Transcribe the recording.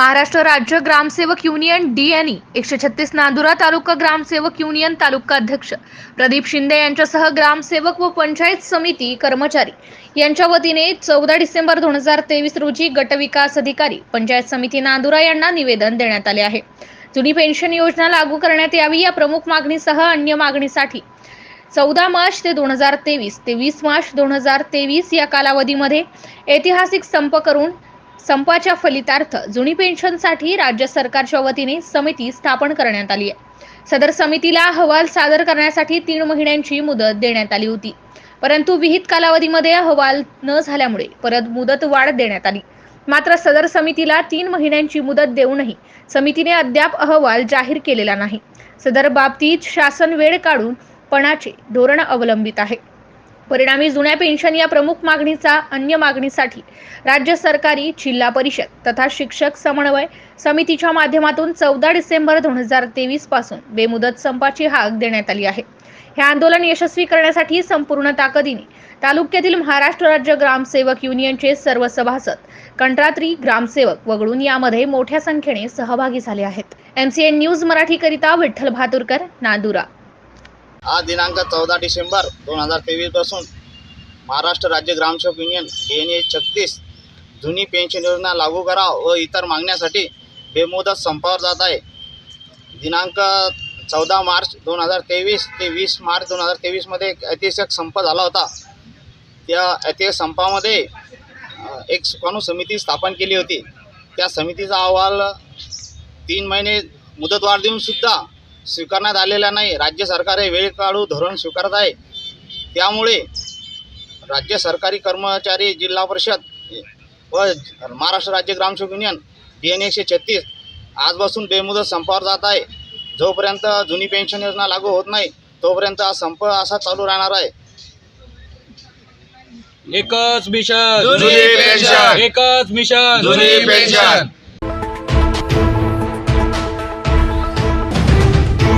महाराष्ट्र राज्य ग्रामसेवक union DNE एकशे छत्तीस नांदुरा तालुका ग्रामसेवक युनियन तालुका अध्यक्ष प्रदीप शिंदे यांच्यासह ग्रामसेवक व पंचायत समिती कर्मचारी. यांच्या वतीने चौदा डिसेंबर दोन हजार तेवीस रोजी गटविकास अधिकारी पंचायत समिती नांदुरा यांना निवेदन देण्यात आले आहे. जुनी पेन्शन योजना लागू करण्यात यावी या प्रमुख मागणीसह अन्य मागणीसाठी चौदा मार्च ते दोन हजार तेवीस ते वीस मार्च दोन हजार तेवीस या कालावधीमध्ये ऐतिहासिक संप करून संपाच्या फलितार्थ जुनी पेन्शनसाठी राज्य सरकारच्या वतीने समिती स्थापन करण्यात आली आहे. सदर समितीला अहवाल सादर करण्यासाठी तीन महिन्यांची मुदत देण्यात आली होती. परंतु विहित कालावधीमध्ये अहवाल न झाल्यामुळे परत मुदत वाढ देण्यात आली. मात्र सदर समितीला तीन महिन्यांची मुदत देऊनही समितीने अद्याप अहवाल जाहीर केलेला नाही. सदर बाबतीत शासन वेळ काढून पणाचे धोरण अवलंबित आहे. परिणामी जुन्या पेन्शन या प्रमुख मागणीचा अन्य मागणीसाठी राज्य सरकारी जिल्हा परिषद तथा शिक्षक समन्वय समितीच्या माध्यमातून चौदा डिसेंबर दोन हजार तेवीसपासून बेमुदत संपाची हाक देण्यात आली आहे. हे आंदोलन यशस्वी करण्यासाठी संपूर्ण ताकदीने तालुक्यातील महाराष्ट्र राज्य ग्रामसेवक युनियनचे सर्व सभासद कंत्रात्री ग्रामसेवक वगळून यामध्ये मोठ्या संख्येने सहभागी झाले आहेत. एमसीएन न्यूज मराठीकरिता विठ्ठल भातुरकर नादुरा. आज दिनांक चौदा डिसेंबर दोन हजार तेवीसपासून महाराष्ट्र राज्य ग्रामसेवक युनियन एन ए छत्तीस जुनी पेन्शन योजना लागू करा व इतर मागण्यासाठी बेमुदत संपावर जात आहे. दिनांक चौदा मार्च दोन हजार तेवीस ते वीस मार्च दोन हजार तेवीसमध्ये एक ऐतिहासिक संप झाला होता. त्या ऐतिहासिक संपामध्ये एक सुकाणू समिती स्थापन केली होती. त्या समितीचा अहवाल तीन महिने मुदतवाढ देऊन सुद्धा स्वीकारण्यात आलेला नाही. राज्य सरकार हे वेळ काढू धोरण स्वीकारत आहे. त्यामुळे राज्य सरकारी कर्मचारी जिल्हा परिषद व महाराष्ट्र राज्य ग्रामसेवक युनियन डी एन एकशे छत्तीस आजपासून बेमुदत संपावर जात आहे. जोपर्यंत जुनी पेन्शन योजना लागू होत नाही तोपर्यंत हा संप असा चालू राहणार आहे. एकच मिशन. जुनी पेन्शन. एकच मिशन. जुनी पेन्शन.